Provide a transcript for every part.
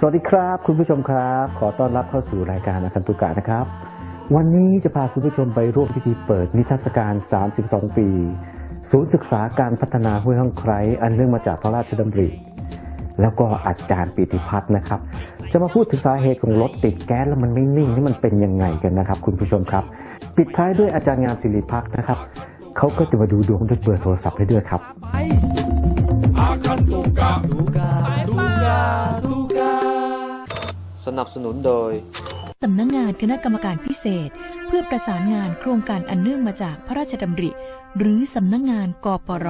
สวัสดีครับ คุณผู้ชมครับ ขอต้อนรับเข้าสู่รายการอาคันตุกะนะครับ วันนี้จะพาคุณผู้ชมไปร่วมพิธีเปิดนิทรรศการ 32 ปี ศูนย์ศึกษาการพัฒนาห้วยห้องไคร้อันเนื่องมาจากพระราชดำริ แล้วก็อาจารย์ปิติพัฒน์นะครับ จะมาพูดถึงสาเหตุของรถติดแก๊สแล้วมันไม่นิ่งนี่มันเป็นยังไงกันนะครับ คุณผู้ชมครับ ปิดท้ายด้วยอาจารย์งามศิริพักษ์นะครับเขาก็จะมาดูดวงด้วยเบอร์โทรศัพท์ให้ด้วยครับ akan tuka Tuga, tuga, สนับสนุนโดยสำนักงานคณะกรรมการพิเศษ เพื่อประสานงานโครงการอันเนื่องมาจากพระราชดำริ หรือสำนักงานกปร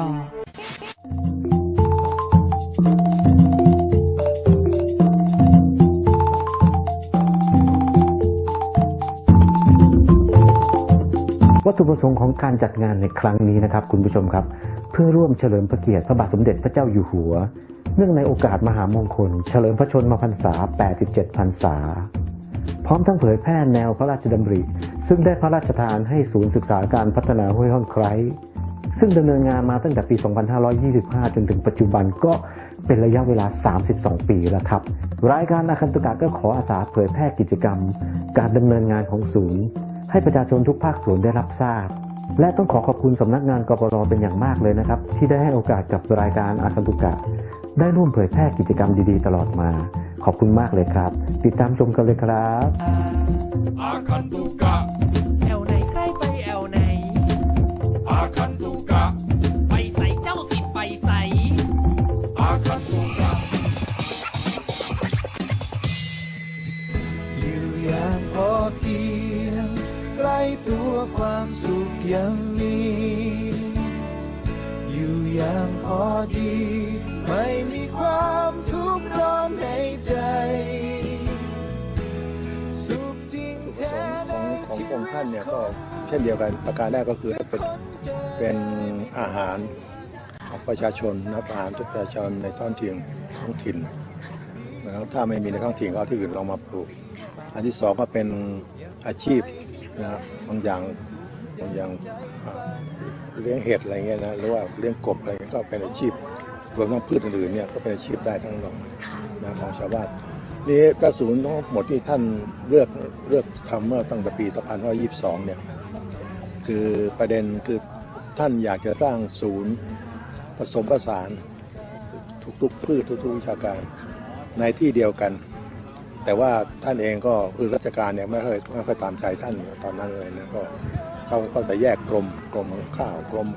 วัตถุประสงค์ของการจัดงานในครั้งนี้นะครับ คุณผู้ชมครับ เพื่อร่วมเฉลิมพระเกียรติพระบาทสมเด็จพระเจ้าอยู่หัว เนื่องในโอกาสมหามงคล เฉลิมพระชนมพรรษา 87 พรรษา พร้อมทั้งเผยแพร่แนวพระราชดำริ ซึ่งได้พระราชทานให้ศูนย์ศึกษาการพัฒนาห้วยห้องไคร้ ซึ่งดำเนินงานมาตั้งแต่ปี 2525 จนถึงปัจจุบันก็เป็นระยะเวลา 32 ปีแล้วครับ รายการอาคันตุกะก็ขออาสาเผยแพร่กิจกรรม การดำเนินงานของศูนย์ ให้ประชาชนทุกภาคส่วนได้รับทราบ และต้องขอขอบคุณสำนักงานกปรเป็นอย่างมากเลยนะครับ ที่ได้ให้โอกาสกับรายการอาคันตุกะ ได้ร่วมเผยแพร่กิจกรรมดีๆ ตลอดมา ขอบคุณมากเลยครับ ติดตามชมกันเลยครับ akan tuka แอว ความสุขยังมี อยู่อย่างพอดี ไม่มีความทุกข์ร้อนในใจ สุขจริงแท้ของขององค์ท่านเนี่ยก็เช่นเดียวกันประการแรกก็คือเป็นเป็นอาหารของประชาชนนะอาหารทุกประชาชนในท้องถิ่นท้องถิ่นนะครับถ้าไม่มีในท้องถิ่นก็เอาที่อื่นลองมาปลูก อันที่สองก็เป็นอาชีพนะครับ บางอย่างบางอย่างอ่าเลี้ยงเห็ดอะไรเงี้ยนะหรือว่าเลี้ยงกบอะไรเงี้ยก็เป็นอาชีพรวมทั้งพืชอื่นๆเนี่ยก็เป็นอาชีพได้ทั้งหมดนะของชาวบ้านนี่กระสุนทั้งหมดที่ท่านเลือกเลือกทำเมื่อตั้งแต่ปี2522 เนี่ย คือประเด็นคือท่านอยากจะสร้างศูนย์ผสมผสานทุกๆพืชทุกๆวิชาการในที่เดียวกัน แต่ว่าท่านเองก็คือราชการเนี่ยไม่ค่อยไม่ค่อยตามใจท่านตอนนั้นเลยนะก็เขาเขาจะแยกกรมกรมข้าวกรม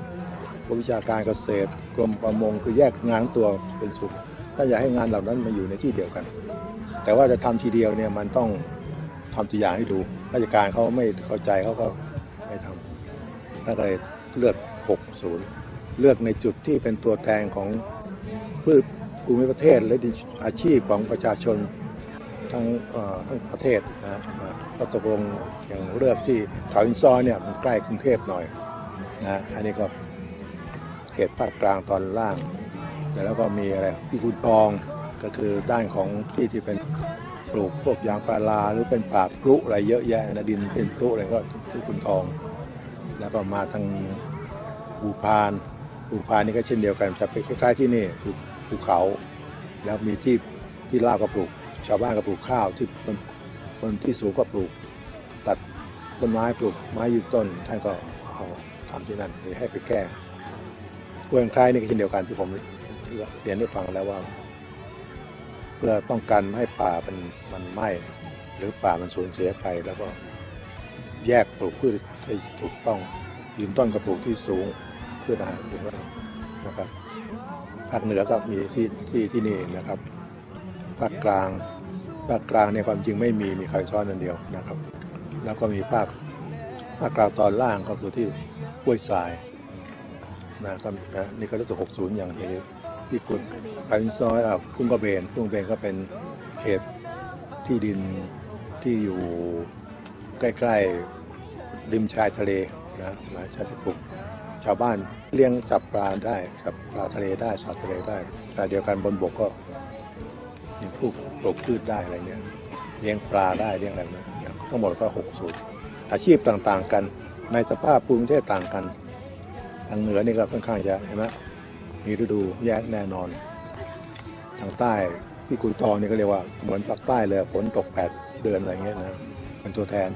วิชาการเกษตรกรมประมงคือแยกงานตัวเป็นสุดท่านอยากให้งานเหล่านั้นมาอยู่ในที่เดียวกัน แต่ว่าจะทำทีเดียวเนี่ยมันต้องทำตัวอย่างให้ดู ราชการเขาไม่เข้าใจเขาก็ไม่ทำท่านก็เลยเลือก 60 เลือกในจุดที่เป็นตัวแทนของพืชภูมิประเทศและอาชีพของประชาชน ทั้งทั้งประเทศนะก็ตกลงอย่างเลือกที่เขาอินซอเนี่ยมันใกล้กรุงเทพหน่อยนะอันนี้ก็เขตภาคกลางตอนล่าง แล้วก็มีอะไรพี่กุนทองก็คือด้านของที่ที่เป็นปลูกพวกยางพาราหรือเป็นป่าพลุอะไรเยอะแยะนะดินเป็นพลุอะไรก็พี่กุนทอง แล้วก็มาทางภูพานภูพานนี่ก็เช่นเดียวกันจะเป็นคล้ายๆที่นี่คือภูเขา แล้วมีที่ที่ลาบก็ปลูก ชาวบ้านก็ปลูกข้าวที่บนบนที่สูงก็ปลูก ตัดต้นไม้ปลูกไม้ยืนต้นท่านก็เอาทำที่นั่นให้ไปแก้เรื่องคล้ายนี่ก็เช่นเดียวกันที่ผมเรียนให้ฟังแล้วว่า เพื่อป้องกันไม่ให้ป่ามันมันไหม้หรือป่ามันสูญเสียไปแล้วก็แยกปลูกพืชให้ถูกต้องยืนต้นกับปลูกที่สูงเพื่ออาหารของเรานะครับภาคเหนือก็มีที่ที่ที่นี่นะครับ ภาคกลาง ภาคกลางเนี่ยความจริงไม่มีมีใครซ้อนอันเดียวนะครับ แล้วก็มีภาคภาคกลางตอนล่างก็คือที่ห้วยทรายนะครับนี่ก็รู้สึก60อย่างที่ที่คุณไผ่ซอยอะคุ้งกระเบนคุ้งกระเบนก็เป็นเขตที่ดินที่อยู่ใกล้ๆริมชายทะเลนะมาชาติปลูกชาวบ้านเลี้ยงจับปลาได้จับปลาทะเลได้สัตว์ทะเลได้แต่เดียวกันบนบกก็ ปลูกปลูกพืชได้อะไรเนี่ยเลี้ยงปลาได้เลี้ยงอะไรเนี่ยทั้งหมดก็หกสูตรอาชีพต่างๆกันในสภาพภูมิประเทศต่างกันทางเหนือนี่ก็ค่อนข้างจะเห็นไหมมีฤดูแยกแน่นอน ทางใต้พี่กุยทองนี่ก็เรียกว่าเหมือนปักใต้เลยฝนตกแปดเดือนอะไรเงี้ยนะเป็นตัวแทน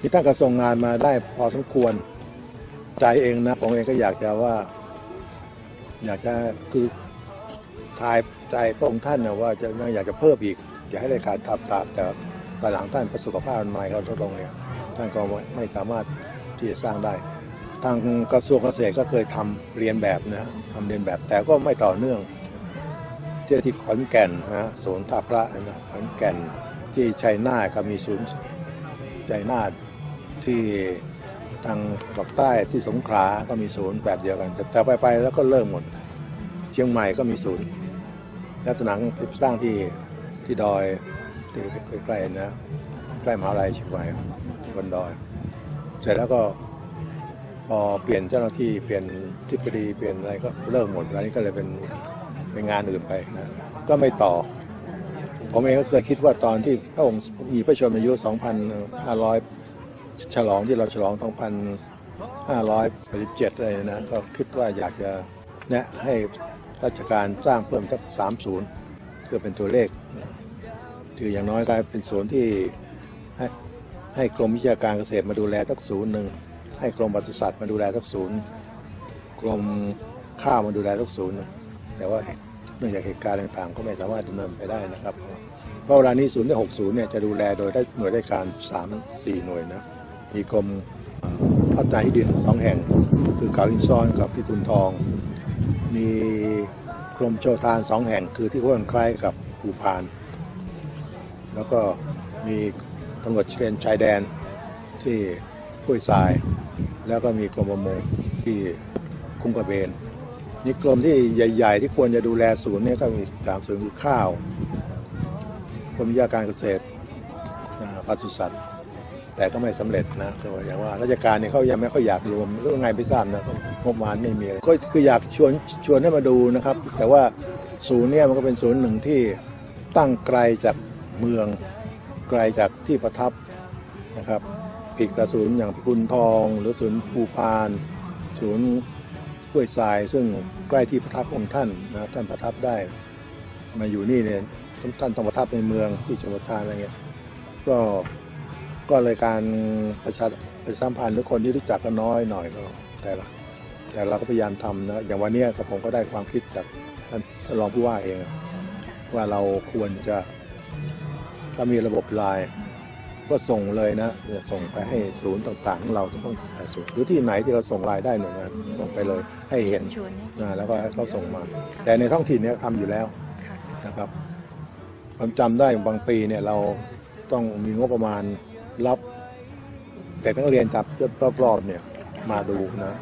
นี่ท่านก็ส่งงานมาได้พอสมควรใจเองนะผมเองก็อยากจะว่า อยากจะคือทายใจพระองค์ท่านนะว่าจะอยากจะเพิ่มอีก อยากให้ได้การทับตามแต่ตอนหลังท่านประสบภาพมันใหม่เขาลดลงเนี่ยท่านก็ไม่สามารถที่จะสร้างได้ ทางกระทรวงเกษตรก็เคยทำเรียนแบบนะทำเรียนแบบแต่ก็ไม่ต่อเนื่องเที่ที่ขอนแก่นนะศูนย์ท่าพระนะขอนแก่นที่ชัยนาทก็มีศูนย์ชัยนาทที่ทางภาคใต้ที่สงขลาก็มีศูนย์แบบเดียวกัน แต่แต่ไปไปแล้วก็เริ่มหมด เชียงใหม่ก็มีศูนย์ แล้วตอนหลังไปสร้างที่ที่ดอยที่ใกล้ๆนะใกล้มหาลัยเชียงใหม่บนดอย เสร็จแล้วก็พอเปลี่ยนเจ้าหน้าที่เปลี่ยนทิบดีเปลี่ยนอะไรก็เลิกหมดแล้วนี่ก็เลยเป็นเป็นงานอื่นไปนะก็ไม่ต่อ ผมเองก็เคยคิดว่าตอนที่พระองค์มีพระชนมายุ 2,500 ฉลองที่เราฉลอง 2,587อะไรนะก็คิดว่าอยากจะแนะให้ ราชการสร้างเพิ่มสัก30เพื่อเป็นตัวเลขคืออย่างน้อยก็เป็นศูนย์ที่ให้ให้กรมวิชาการเกษตรมาดูแลสักศูนย์หนึ่งให้กรมปศุสัตว์มาดูแลทักศูนย์กรมข้าวมาดูแลทักศูนย์แต่ว่าเนื่องจากเหตุการณ์ต่างๆ ก็ไม่สามารถดำเนินไปได้นะครับเพราะเวลานี้ศูนย์ที่60เนี่ยจะดูแลโดยได้หน่วยราชการ3 4หน่วยนะมีกรมพัฒนาที่ดินสองแห่ง คือเขาอินซ้อนกับที่คุณทอง มีกรมโชทานสองแห่งคือที่ห้วยคล้ายกับภูพาน แล้วก็มีตำรวจเชนชายแดนที่ห้วยทราย แล้วก็มีกรมประมงที่คุ้งกระเบนนี่กรมที่ใหญ่ ๆ ที่ควรจะดูแลศูนย์เนี่ยก็มีสามศูนย์คือข้าวกรมวิชาการเกษตรปศุสัตว์ แต่ก็ไม่สำเร็จนะคือว่าอย่างว่าราชการเนี่ยเขายังไม่ค่อยอยากรวมรื่อไงไม่ทราบนะงบประมาณไม่มีก็คืออยากชวนชวนให้มาดูนะครับ แต่ว่าศูนย์เนี่ยมันก็เป็นศูนย์หนึ่งที่ตั้งไกลจากเมืองไกลจากที่ประทับนะครับผิดกับศูนย์อย่างพิกุลทอง หรือศูนย์ภูพานศูนย์ห้วยทราย ซึ่งใกล้ที่ประทับองค์ท่านนะท่านประทับได้ มาอยู่นี่เนี่ยท่านต้องประทับในเมืองที่จังหวัดทานอะไรเงี้ยก็ ก็เลยการประชาประชาสัมพันธ์หรือคนที่รู้จักกันน้อยหน่อยก็แต่ละแต่เราก็พยายามทำนะอย่างวันเนี้ยครับผมก็ได้ความคิดจากท่านท่านรองผู้ว่าเองอะว่าเราควรจะถ้ามีระบบไลน์ก็ส่งเลยนะเนี่ยส่งไปให้ศูนย์ต่างๆของเราจะต้องแต่ศูนย์หรือที่ไหนที่เราส่งรายได้หน่วยงานส่งไปเลยให้เห็นนะแล้วก็ให้เขาส่งมา แต่ในท้องถิ่นเนี่ยทำอยู่แล้วนะครับผมจำได้บางปีเนี่ยเราต้องมีงบประมาณ รับเด็กนักเรียนจับรอบๆเนี่ยมาดูนะ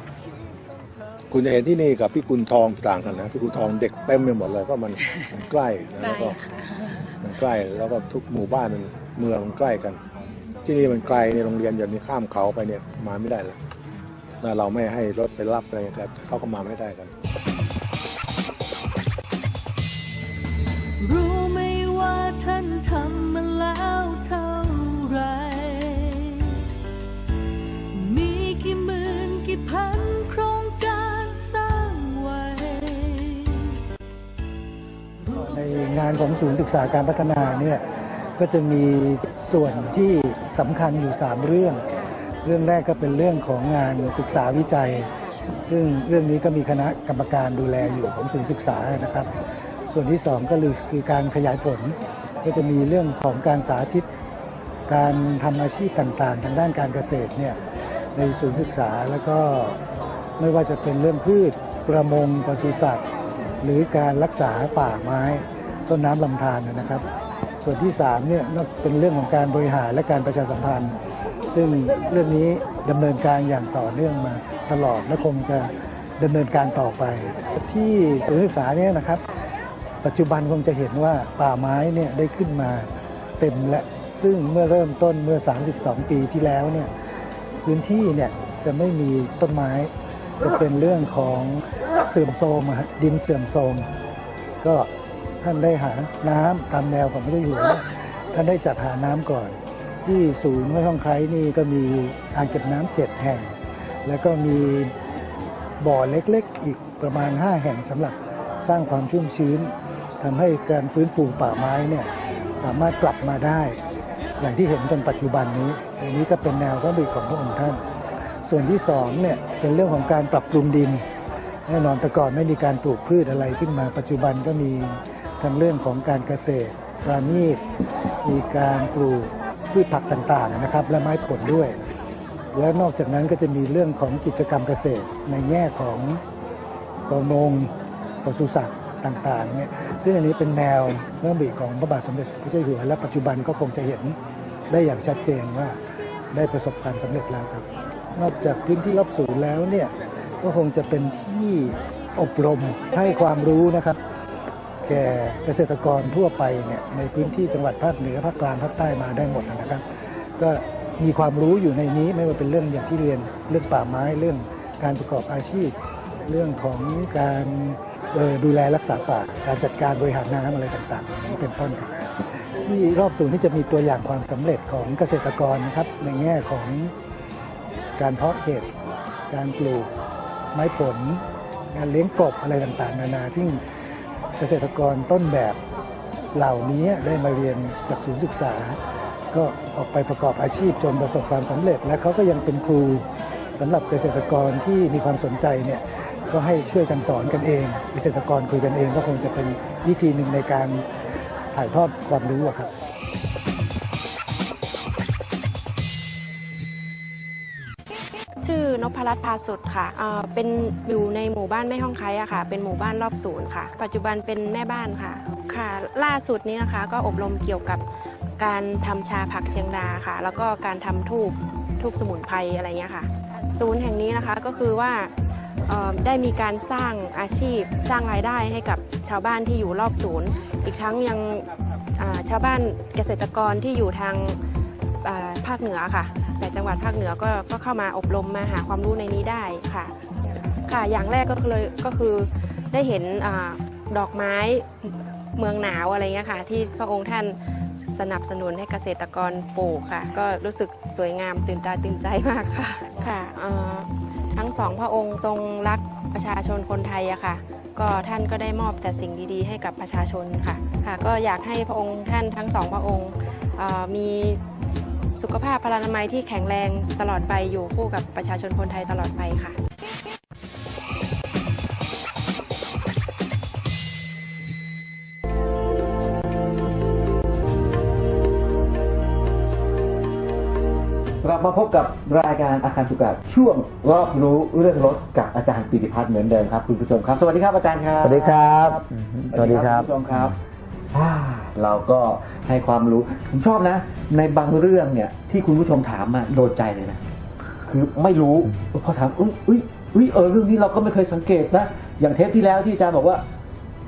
คุณจะเห็นที่นี่กับพี่กุลทองต่างกันนะพี่กุลทองเด็กเต็มไปหมดเลยเพราะมันมันใกล้นะแล้วก็มันใกล้แล้วก็ทุกหมู่บ้านมันเมืองมันใกล้กัน ที่นี่มันไกลในโรงเรียนอย่างนี้ข้ามเขาไปเนี่ยมาไม่ได้เลยถ้าเราไม่ให้รถไปรับอะไรกันเขาก็มาไม่ได้กัน ของศูนย์ศึกษาการพัฒนาเนี่ยก็จะมีส่วนที่สำคัญอยู่ 3 เรื่อง เรื่องแรกก็เป็นเรื่องของงานศึกษาวิจัย ซึ่งเรื่องนี้ก็มีคณะกรรมการดูแลอยู่ของศูนย์ศึกษานะครับ ส่วนที่สองก็คือคือการขยายผล ก็จะมีเรื่องของการสาธิต การทำอาชีพต่างๆ ทางด้านการเกษตรเนี่ยในศูนย์ศึกษาแล้วก็ไม่ว่าจะเป็นเรื่องพืชประมงปศุสัตว์ หรือการรักษาป่าไม้ ต้นน้ำลำธารนะครับ ส่วนที่3เนี่ยนอกเป็นเรื่องของการบริหารและการประชาสัมพันธ์ ซึ่งเรื่องนี้ดำเนินการอย่างต่อเนื่องมาตลอดและคงจะดำเนินการต่อไป ที่ศูนย์ศึกษาเนี่ยนะครับ ปัจจุบันคงจะเห็นว่าป่าไม้เนี่ยได้ขึ้นมาเต็มและซึ่งเมื่อเริ่มต้นเมื่อ 32 ปีที่แล้วเนี่ยพื้นที่เนี่ยจะไม่มีต้นไม้จะเป็นเรื่องของเสื่อมโทรมดินเสื่อมโทรมก็ ท่านได้หาน้ำตามแนวของพระเจ้าอยู่หัวท่านได้จัดหาน้ำก่อน ที่ศูนย์ห้วยห้องไคร้นี่ก็มีอ่างเก็บน้ำเจ็ดแห่ง แล้วก็มีบ่อเล็กๆ อีกประมาณ 5 แห่งสำหรับสร้างความชุ่มชื้นทำให้การฟื้นฟูป่าไม้เนี่ยสามารถกลับมาได้ อย่างที่เห็นจนปัจจุบันนี้ อันนี้ก็เป็นแนวพระดำริของพระองค์ท่าน ส่วนที่สองเนี่ยเป็นเรื่องของการปรับปรุงดินแน่นอนแต่ก่อนไม่มีการปลูกพืชอะไรขึ้นมาปัจจุบันก็มี ทั้งเรื่องของการเกษตรปราณีตมีการปลูกพืชผักต่างๆนะครับ และไม้ผลด้วย และนอกจากนั้นก็จะมีเรื่องของกิจกรรมเกษตรในแง่ของประมงปศุสัตว์ต่างๆเนี่ยซึ่งอันนี้เป็นแนวเรื่องบีของพระบาทสมเด็จพระเจ้าอยู่หัวและปัจจุบันก็คงจะเห็นได้อย่างชัดเจนว่าได้ประสบความสำเร็จแล้วครับ นอกจากพื้นที่รอบศูนย์แล้วเนี่ยก็คงจะเป็นที่อบรมให้ความรู้นะครับ แก่เกษตรกรทั่วไปเนี่ยในพื้นที่จังหวัดภาคเหนือภาคกลางภาคใต้มาได้หมดนะครับ ก็มีความรู้อยู่ในนี้ไม่ว่าเป็นเรื่องอย่างที่เรียนเรื่องป่าไม้เรื่องการประกอบอาชีพ เรื่องของการดูแลรักษาป่าการจัดการบริหารน้ำอะไรต่างๆนี้เป็นต้นครับที่รอบศูนย์นี่จะมีตัวอย่างความสำเร็จของเกษตรกรนะครับ ในแง่ของการเพาะเห็ดการปลูกไม้ผล การเลี้ยงกบอะไรต่างๆ นานาที่ เกษตรกรต้นแบบเหล่านี้ได้มาเรียนจากศูนย์ศึกษา ก็ออกไปประกอบอาชีพจนประสบความสำเร็จ และเขาก็ยังเป็นครูสำหรับเกษตรกรที่มีความสนใจเนี่ยก็ให้ช่วยกันสอนกันเอง เกษตรกรคุยกันเองก็คงจะเป็นวิธีหนึ่งในการถ่ายทอดความรู้ครับ นพรัตน์พาสุดค่ะเป็นอยู่ในหมู่บ้านแม่ห้องไคอะค่ะ เป็นหมู่บ้านรอบศูนย์ค่ะ ปัจจุบันเป็นแม่บ้านค่ะ ค่ะ ล่าสุดนี้นะคะ ก็อบรมเกี่ยวกับการทำชาผักเชียงดาค่ะ แล้วก็การทำทูบทูบสมุนไพรอะไรเงี้ยค่ะ ศูนย์แห่งนี้นะคะก็คือว่าได้มีการสร้างอาชีพสร้างรายได้ให้กับชาวบ้านที่อยู่รอบศูนย์ อีกทั้งยังชาวบ้านเกษตรกรที่อยู่ทางภาคเหนือค่ะ แต่จังหวัดภาคเหนือก็ก็เข้ามาอบรมมาหาความรู้ในนี้ได้ค่ะ ค่ะ อย่างแรกก็คือเลยก็คือได้เห็นอดอกไม้เมืองหนาวอะไรเงี้ยค่ะ ที่พระองค์ท่านสนับสนุนให้เกษตรกรปลูกค่ะ ก็รู้สึกสวยงามตื่นตาตื่นใจมากค่ะค่ะทั้งสองพระองค์ทรงรักประชาชนคนไทยอะค่ะ ก็ท่านก็ได้มอบแต่สิ่งดีๆ ให้กับประชาชนค่ะค่ะ ก็อยากให้พระองค์ท่านทั้งสองพระองค์มี สุขภาพพลานามัยที่แข็งแรงตลอดไปอยู่คู่กับประชาชนคนไทยตลอดไปค่ะกลับมาพบกับรายการอาคารสุกะช่วงรอบรู้เรื่องรถกับอาจารย์ปิติพัฒน์เหมือนเดิมครับคุณผู้ชมครับ สวัสดีครับอาจารย์ครับ สวัสดีครับ สวัสดีครับคุณผู้ชมครับอ่า เราก็ให้ความรู้ ผมชอบนะ ในบางเรื่องเนี่ย ที่คุณผู้ชมถามมาโดนใจเลยนะ คือไม่รู้พอถามอุ้ยอุ้ยอุ้ยเออเรื่องนี้เราก็ไม่เคยสังเกตนะ อย่างเทปที่แล้วที่อาจารย์บอกว่า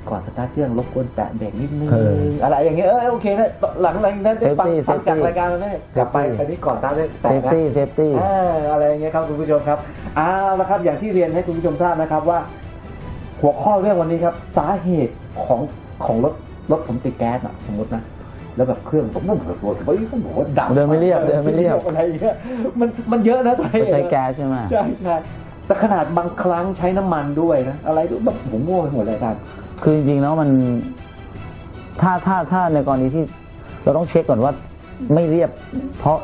ก่อนสตาร์ทเครื่องรบกวนแตะเบรกนิดนึงเอออะไรอย่างเงี้ยเออโอเคนะหลังหลังนั้นได้ฟัง Safety ฟังจาก Safety รายการแล้วเนี่ยกลับไป Safety อันนี้ก่อนสตาร์ทได้เซแตะฟนะ ตี้เซฟตี้เอออะไรอย่างเงี้ยครับคุณผู้ชมครับเอาละครับอย่างที่เรียนให้คุณผู้ชมทราบนะครับว่า หัวข้อเรื่องวันนี้ครับ สาเหตุของของรถ รถผมติดแก๊สอะสมมตินะแล้วแบบเครื่องผมมันเปิดตัวผมผมบอกว่าดังเดินไม่เรียบเดินไม่เรียบอะไรอย่างเงี้ยมันมันเยอะนะสาเหตุใช้แก๊สใช่ไหมใช่ใช่แต่ขนาดบางครั้งใช้น้ำมันด้วยนะอะไรด้วยแบบผมโง่ไปหมดเลยอาจารย์คือจริงๆแล้วมัน ถ้าถ้าถ้าในกรณีที่เราต้องเช็คก่อนว่าไม่เรียบ เพราะ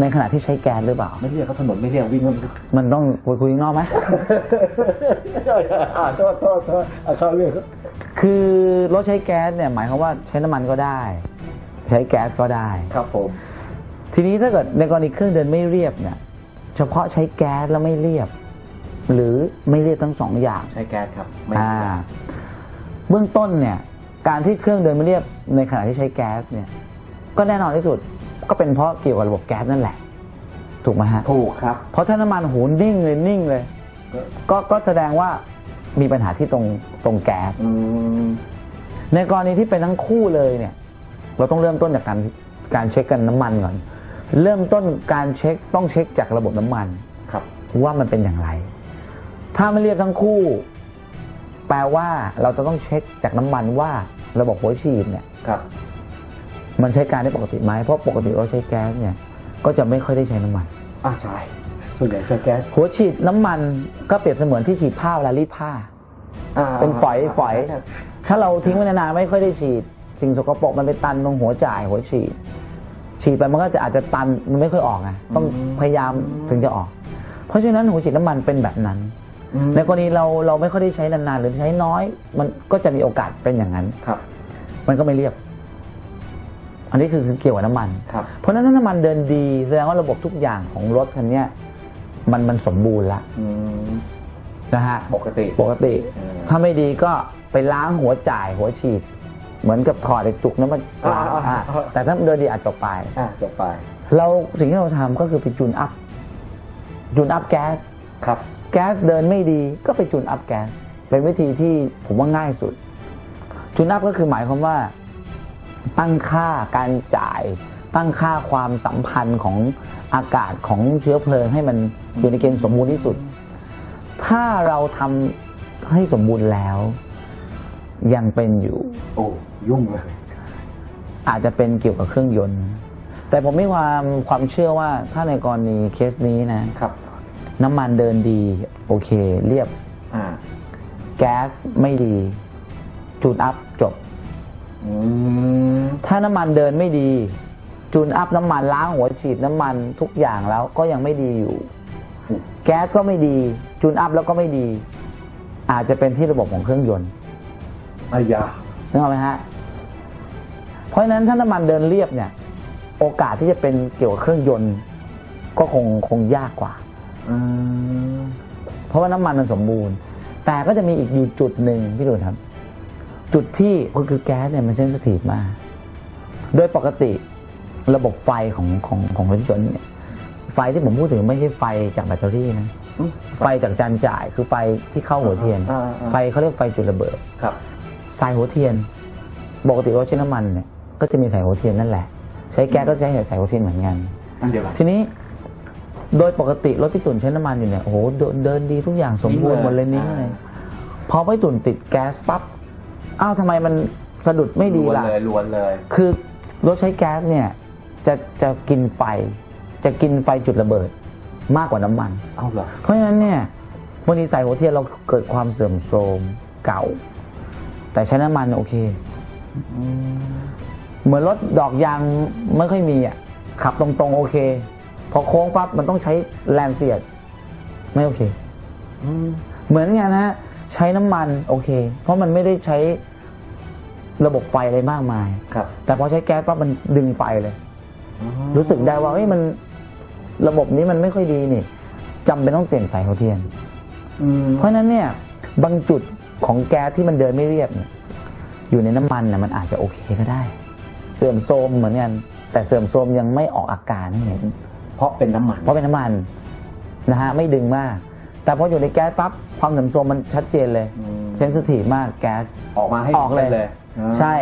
ในขณะที่ใช้แก๊สหรือเปล่า ไม่เรียกเขาถนนไม่เรียกวิ่งมันมันต้องคุยคุยข้างนอกไหมใช่อ่าโทษโทษโทษอะเข้าเรื่องคือรถใช้แก๊สเนี่ยหมายความว่าใช้น้ำมันก็ได้ ใช้แก๊สก็ได้ ครับผม ทีนี้ถ้าเกิดในกรณีเครื่องเดินไม่เรียบเนี่ย เฉพาะใช้แก๊สแล้วไม่เรียบ หรือไม่เรียบทั้งสองอย่างใช้แก๊สครับไม่อ่าเบื้องต้นเนี่ย การที่เครื่องเดินไม่เรียบในขณะที่ใช้แก๊สเนี่ย ก็แน่นอนที่สุด ก็เป็นเพราะเกี่ยวกับระบบแก๊สนั่นแหละ ถูกไหมฮะ ถูกครับ เพราะถ้าน้ำมันโหนิ่งเลยนิ่งเลย ก็ก็แสดงว่ามีปัญหาที่ตรงตรงแก๊สอืมในกรณีที่เป็นทั้งคู่เลยเนี่ย เราต้องเริ่มต้นจากการการเช็คกันน้ำมันก่อน เริ่มต้นการเช็คต้องเช็คจากระบบน้ำมันครับ ว่ามันเป็นอย่างไร ถ้าไม่เรียบทั้งคู่ แปลว่าเราจะต้องเช็คจากน้ำมันว่าระบบหัวฉีดเนี่ยครับ มันใช้การได้ปกติไหมเพราะปกติเราใช้แก๊สเนี่ยก็จะไม่ค่อยได้ใช้น้ำมัน อ่าใช่ส่วนใหญ่ใช้แก๊สหัวฉีดน้ำมันก็เปรียบเสมือนที่ฉีดผ้าเวลารีดผ้า อ่าเป็นฝอยฝอยใช่ถ้าเราทิ้งไว้นานๆไม่ค่อยได้ฉีด สิ่งสกปรกมันไปตันตรงหัวจ่ายหัวฉีด ฉีดไปมันก็จะอาจจะตันมันไม่ค่อยออกไงต้องพยายามถึงจะออก เพราะฉะนั้นหัวฉีดน้ำมันเป็นแบบนั้นอืมในกรณีเราเราไม่ค่อยได้ใช้นานๆหรือใช้น้อย มันก็จะมีโอกาสเป็นอย่างนั้นครับ มันก็ไม่เรียบ อันนี้คือคือเกี่ยวกับน้ำมัน ครับเพราะฉะนั้นถ้าน้ำมันเดินดีแสดงว่าระบบทุกอย่างของรถคันเนี้ยมันมันสมบูรณ์ละอืมนะฮะ ปกติ ปกติ อืม ถ้าไม่ดีก็ไปล้างหัวจ่ายหัวฉีด เหมือนกับถอดไอ้จุกน้ำมันอ่าอ่าอ่าอ่าแต่ถ้าเดินดีอาจจบไป อะจบไปเราสิ่งที่เราทำก็คือไปจูนอัพจูนอัพแก๊ส ครับ แก๊สเดินไม่ดีก็ไปจูนอัพแก๊ส เป็นวิธีที่ผมว่าง่ายสุด จูนอัพก็คือหมายความว่า ตั้งค่าการจ่าย ตั้งค่าความสัมพันธ์ของอากาศของเชื้อเพลิงให้มันอยู่ในเกณฑ์สมบูรณ์ที่สุด ถ้าเราทำให้สมบูรณ์แล้ว ยังเป็นอยู่ โอ้ยุ่งเลยอาจจะเป็นเกี่ยวกับเครื่องยนต์ แต่ผมมีความความเชื่อว่าถ้าในกรณีเคสนี้นะครับ น้ำมันเดินดี โอเค เรียบอ่าแก๊สไม่ดี จูนอัพจบอืม ถ้าน้ำมันเดินไม่ดี จูนอัพน้ำมันล้างหัวฉีดน้ำมันทุกอย่างแล้วก็ยังไม่ดีอยู่ แก๊สก็ไม่ดี จูนอัพแล้วก็ไม่ดี อาจจะเป็นที่ระบบของเครื่องยนต์อายานึกออกไหมฮะ เพราะฉะนั้นถ้าน้ำมันเดินเรียบเนี่ย โอกาสที่จะเป็นเกี่ยวกับเครื่องยนต์ ก็คงคงยากกว่าอืมเพราะว่าน้ำมันมันสมบูรณ์ แต่ก็จะมีอีกอยู่จุดหนึ่งพี่ดูครับ จุดที่ก็คือแก๊สเนี่ยมันเซนซิทีฟมาก โดยปกติระบบไฟของของของรถยนต์เนี่ยไฟที่ผมพูดถึงไม่ใช่ไฟจากแบตเตอรี่นะอืมไฟจากจานจ่ายคือไฟที่เข้าหัวเทียนอ่าอ่าไฟเขาเรียกไฟจุดระเบิดครับสายหัวเทียนปกติรถใช้น้ำมันเนี่ยก็จะมีสายหัวเทียนนั่นแหละ ใช้แก๊สก็ใช้สายหัวเทียนเหมือนกันอันเดียวกันทีนี้โดยปกติรถพี่ตุ่นใช้น้ำมันอยู่เนี่ยโอ้โหเดินเดินดีทุกอย่างสมบูรณ์หมดเลยนี่เลยพอพี่ตุ่นติดแก๊สปั๊บ อ้าวทำไมมันสะดุดไม่ดีล้วนล่ะ เลยล้วนเลย คือรถใช้แก๊สเนี่ยจะจะกินไฟ จะกินไฟจุดระเบิดมากกว่าน้ำมัน เอาเหรอ เพราะฉะนั้นเนี่ยบางทีสายหัวเทียนเราเกิดความเสื่อมโทรมเก่า แต่ใช้น้ำมันโอเค เหมือนรถดอกยางไม่ค่อยมีอะขับตรงๆโอเค พอโค้งปั๊บมันต้องใช้แรงเสียด ไม่โอเค เหมือนกันนะฮะ ใช้น้ำมันโอเค เพราะมันไม่ได้ใช้ระบบไฟอะไรมากมาย ครับแต่พอใช้แก๊สปั๊บมันดึงไฟเลย รู้สึกได้ว่าเฮ้ยมันระบบนี้มันไม่ค่อยดีนี่จำเป็นต้องเปลี่ยนสายหัวเทียน อืมเพราะฉะนั้นเนี่ยบางจุดของแก๊สที่มันเดินไม่เรียบเนี่ยอยู่ในน้ำมันเนี่ยมันอาจจะโอเคก็ได้ เสื่อมโทรมเหมือนกัน แต่เสื่อมโทรมยังไม่ออกอาการให้เห็น เพราะเป็นน้ำมัน เพราะเป็นน้ำมันนะฮะไม่ดึงมาก แต่พออยู่ในแก๊สปั๊บความเสื่อมโทรมมันชัดเจนเลยอืม เซนซิทีฟมากแก๊ส ออกมาให้ออกเลย ห็นเลยใช่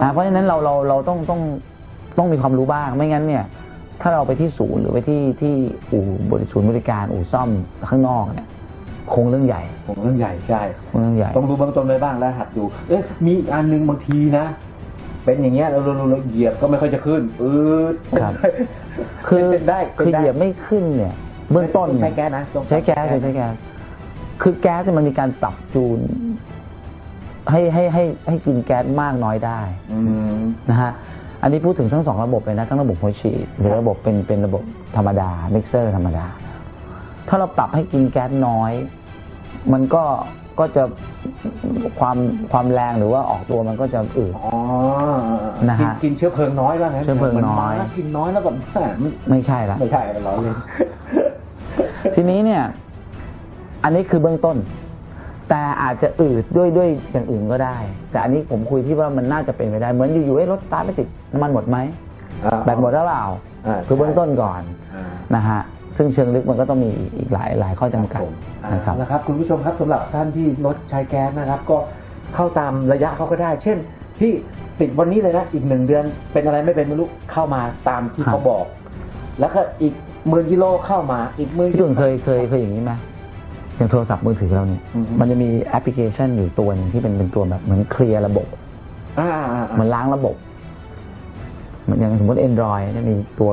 อ่าเพราะฉะนั้นเราเราเราต้องต้องต้องมีความรู้บ้างไม่งั้นเนี่ย ถ้าเราไปที่ศูนย์หรือไปที่ที่อู่บริศูนย์บริการอู่ซ่อมข้างนอกเนี่ยคงเรื่องใหญ่ผมเรื่องใหญ่ใช่ คงเรื่องใหญ่ ต้องดูเบื้องต้นไว้บ้างแล้วหัดดู เอ๊ะ มีอีกอันหนึงบางทีนะ เป็นอย่างเงี้ยเราเราเราเหยียบก็ไม่ค่อยจะขึ้น อืดครับ คือเป็นได้เป็นคือได้ เหยียบไม่ขึ้นเนี่ย เบื้องต้นใช้เนี่ยแก๊สนะต้องใช้แก๊สเลยใช้แก๊สคือแก๊สเนี่ยมันมีการปรับจูน ให้ให้ให้ให้กินแก๊สมากน้อยได้อืมนะฮะอันนี้พูดถึงทั้งสองระบบเลยนะทั้งระบบหัวฉีดหรือระบบเป็นเป็นระบบธรรมดามิกเซอร์ธรรมดา ถ้าเราปรับให้กินแก๊สน้อย มันก็ก็จะความความแรงหรือว่าออกตัวมันก็จะอืดอ๋อนะฮะกิกินเชื้อเพลิงน้อยว่างั้นเชื้อเพลิงน้อยหมืม้ากินน้อยแล้วแบบแหมมันไม่ใช่ละไม่ใช่มันร้อนเลย ทีนี้เนี่ย อันนี้คือเบื้องต้น แต่อาจจะอืดด้วยด้วยอย่างอื่นก็ได้ แต่อันนี้ผมคุยที่ว่ามันน่าจะเป็นไปได้ เหมือนอยู่ๆให้รถสตาร์ทไม่ติดน้ำมันหมดไหมอ่าแบตหมดแล้วเปล่าอ่าคือเบื้องต้นก่อนอ่านะฮะซึ่งเชิงลึกมันก็ต้องมีอีกหลายหลายข้อจำกัดนะครับนะครับคุณผู้ชมครับสำหรับท่านที่รถใช้แก๊สนะครับ ก็เข้าตามระยะเขาก็ได้ เช่นพี่ติดวันนี้เลยนะอีกหนึ่งเดือนเป็นอะไรไม่เป็นไม่รู้เข้ามาตามที่ครับเขาบอก แล้วก็อีก หมื่นกิโลเข้ามาอีกหมื่นพี่ตุนเคยเคยเคยอย่างนี้ไหมอย่างโทรศัพท์มือถือเราเนี่ยมันจะมีแอปพลิเคชันอยู่ตัวนึงที่เป็นเป็นตัวแบบเหมือนเคลียร์ระบบเหมือนล้างระบบเหมือนอย่างสมมติ Android เนี่มีตัว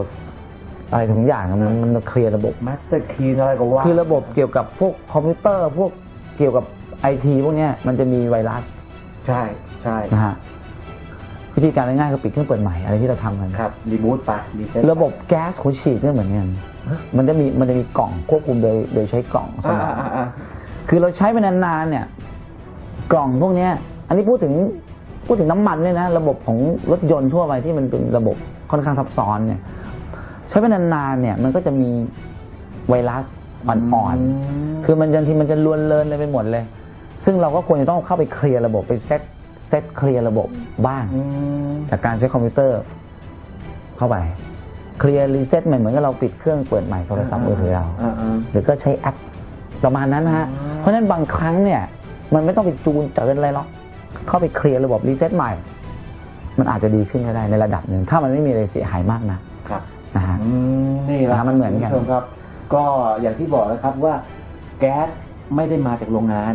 อะไรทุกอย่างอะมันมันเคลียร์ระบบ มาสเตอร์คีอะไรก็ว่าคือระบบเกี่ยวกับพวกคอมพิวเตอร์ พวกเกี่ยวกับไอทีพวกเนี้ยมันจะมีไวรัสใช่ใช่นะฮะ วิธีการง่ายๆก็ปิดเครื่องเปิดใหม่อะไรที่เราทำกันครับรีบูตไปรีเซ็ต ระบบแก๊สหัวฉีดก็เหมือนกันมันจะมีมันจะมีกล่องควบคุมโดยโดยใช้กล่องสอ่ามองคือเราใช้ไปนานๆเนี่ย กล่องพวกนี้อันนี้พูดถึงพูดถึงน้ำมันเลยนะระบบของรถยนต์ทั่วไปที่มันเป็นระบบค่อนข้างซับซ้อนเนี่ย ใช้ไปนานๆเนี่ย มันก็จะมีไวรัสอ่อนๆ คือมันบางทีมันจะลวนเลินเลยไปหมดเลย ซึ่งเราก็ควรจะต้องเข้าไปเคลียร์ระบบไปเซ็ต เซตเคลียร์ระบบบ้าง จากการใช้คอมพิวเตอร์ เข้าไป เคลียร์รีเซ็ตเหมือนเหมือนกับเราปิดเครื่องเปิดใหม่โทรศัพท์มือถือเรา หรือก็ใช้แอปประมาณนั้นฮะ เพราะฉะนั้นบางครั้งเนี่ย มันไม่ต้องไปจูนเจริญอะไรหรอกเข้าไปเคลียร์ระบบรีเซ็ตใหม่ มันอาจจะดีขึ้นก็ได้ในระดับหนึ่งถ้ามันไม่มีอะไรเสียหายมากนะครับนะฮะนี่แหละมันเหมือนกันครับ ก็อย่างที่บอกนะครับว่าแก๊สไม่ได้มาจากโรงงาน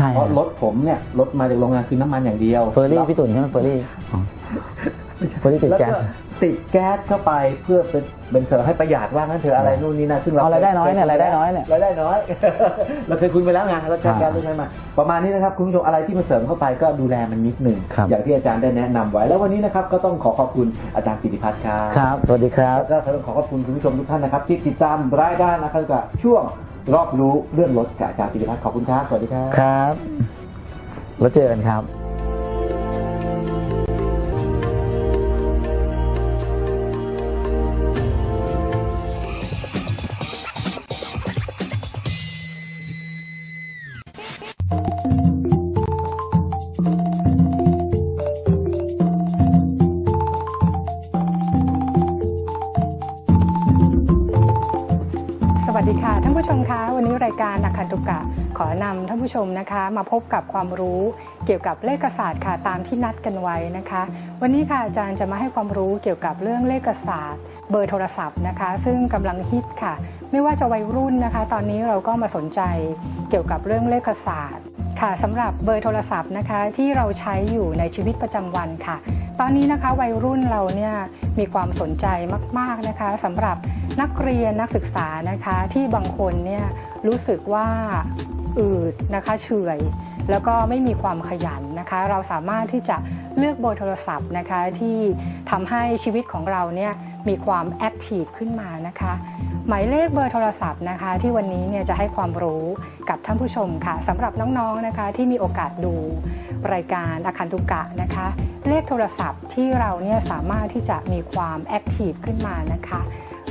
ช่เพราะรถผมเนี่ยรถมาจากโรงงานคือน้ำมันอย่างเดียวเฟอร์รี่พี่ตุ่นใช่ไหมเฟอร์รี่เฟอร์รี่ติดแก๊ส ล้วติดแก๊สเข้าไปเพื่อเป็นเป็นเสริมให้ประหยัดว่างั้นเถอะอะไรนู่นนี่นั่นซึ่งเราเอาอะไรได้น้อยเนี่ยะไรได้น้อยเนี่ยราได้น้อย เราเคยคุยไปแล้วไงเราใช้แก๊สอ่าเราใช้มาประมาณนี้นะครับคุณผู้ชมอะไรที่มาเสริมเข้าไปก็ดูแลมันนิดหนึ่งอย่างที่อาจารย์ได้แนะนำไว้แล้ววันนี้นะครับก็ต้องขอขอบคุณอาจารย์กิติพัฒน์ครับ ครับ สวัสดีครับ แล้วก็ต้องขอขอบคุณคุณผู้ชมทุกท่านนะครับ ที่ติดตามรายการนะครับกับช่วง รอบรู้เลื่อนรถกับอาจารย์ปิติพัฒน์ขอบคุณครับ สวัสดีครับ ครับ แล้วเจอกันครับ ชมนะคะ มาพบกับความรู้เกี่ยวกับเลขศาสตร์ค่ะตามที่นัดกันไว้นะคะ วันนี้ค่ะอาจารย์จะมาให้ความรู้เกี่ยวกับเรื่องเลขศาสตร์ เบอร์โทรศัพท์นะคะ ซึ่งกำลังฮิตค่ะ ไม่ว่าจะวัยรุ่นนะคะ ตอนนี้เราก็มาสนใจเกี่ยวกับเรื่องเลขศาสตร์ ค่ะสำหรับเบอร์โทรศัพท์นะคะ ที่เราใช้อยู่ในชีวิตประจำวันค่ะ ตอนนี้นะคะวัยรุ่นเราเนี่ยมีความสนใจมาก ๆนะคะสำหรับนักเรียนนักศึกษานะคะที่บางคนเนี่ยรู้สึกว่า อืดนะคะเฉื่อย แล้วก็ไม่มีความขยันนะคะ เราสามารถที่จะเลือกเบอร์โทรศัพท์นะคะที่ทำให้ชีวิตของเราเนี่ย มีความแอคทีฟขึ้นมานะคะ หมายเลขเบอร์โทรศัพท์นะคะ ที่วันนี้เนี่ยจะให้ความรู้กับท่านผู้ชมค่ะสำหรับน้องๆนนะคะ ที่มีโอกาสดูรายการอาคารตุกะนะคะ เลขโทรศัพท์ที่เราเนี่ยสามารถที่จะมีความแอคทีฟขึ้นมานะคะ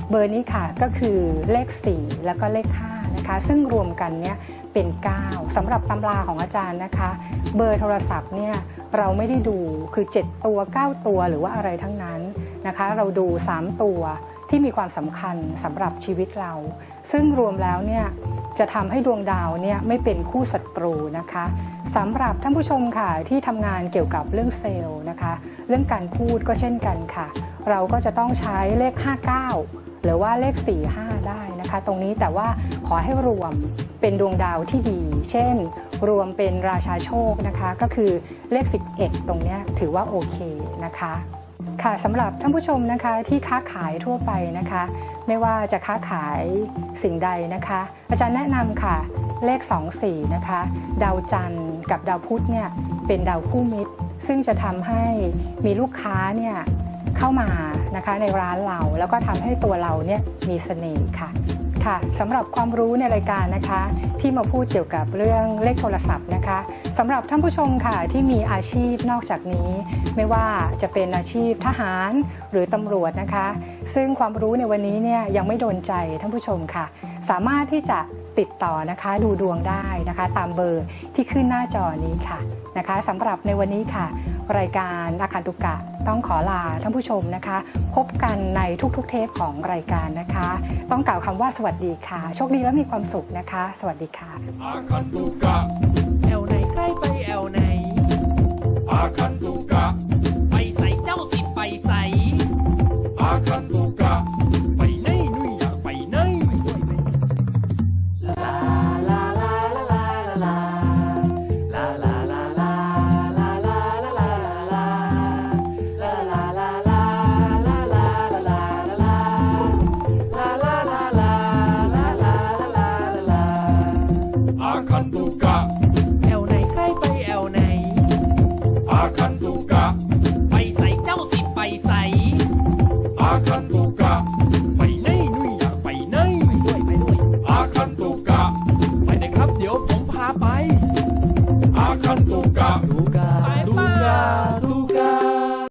เบอร์นี้ค่ะก็คือเลข 4 แล้วก็เลข5นะคะ ซึ่งรวมกันเนี่ยเป็น 9 สำหรับตำราของอาจารย์นะคะ เบอร์โทรศัพท์เนี่ยเราไม่ได้ดูคือ 7 ตัว 9 ตัวหรือว่าอะไรทั้งนั้น นะคะ เราดู 3 ตัวที่มีความสำคัญสำหรับชีวิตเรา ซึ่งรวมแล้วเนี่ยจะทำให้ดวงดาวเนี่ยไม่เป็นคู่ศัตรูนะคะสำหรับท่านผู้ชมค่ะที่ทำงานเกี่ยวกับเรื่องเซลล์นะคะ เรื่องการพูดก็เช่นกันค่ะ เราก็จะต้องใช้เลข 59 หรือว่าเลข 45 ได้นะคะ ตรงนี้แต่ว่าขอให้รวมเป็นดวงดาวที่ดี เช่น รวมเป็นราชาโชคนะคะ ก็คือเลข 11 ตรงนี้ถือว่าโอเคนะคะ ค่ะสำหรับท่านผู้ชมนะคะที่ค้าขายทั่วไปนะคะ ไม่ว่าจะค้าขายสิ่งใดนะคะ อาจารย์แนะนำค่ะ เลข 24 นะคะ ดาวจันทร์กับดาวพุธเนี่ยเป็นดาวคู่มิตร ซึ่งจะทำให้มีลูกค้าเนี่ยเข้ามานะคะในร้านเราแล้วก็ทำให้ตัวเราเนี่ยมีเสน่ห์ค่ะ ค่ะสำหรับความรู้ในรายการนะคะ ที่มาพูดเกี่ยวกับเรื่องเลขโทรศัพท์นะคะสำหรับท่านผู้ชมค่ะที่มีอาชีพนอกจากนี้ ไม่ว่าจะเป็นอาชีพทหารหรือตำรวจนะคะ ซึ่งความรู้ในวันนี้เนี่ยยังไม่โดนใจท่านผู้ชมค่ะ สามารถที่จะติดต่อนะคะดูดวงได้นะคะ ตามเบอร์ที่ขึ้นหน้าจอนี้ค่ะนะคะสำหรับในวันนี้ค่ะ รายการอาคารตุกะ ต้องขอลาท่านผู้ชมนะคะ พบกันในทุกๆเทปของรายการนะคะ ต้องกล่าวคำว่าสวัสดีค่ะ โชคดีและมีความสุขนะคะ สวัสดีค่ะอาคารตุกะแอลไหนใกล้ไปแอลไหนอาคาร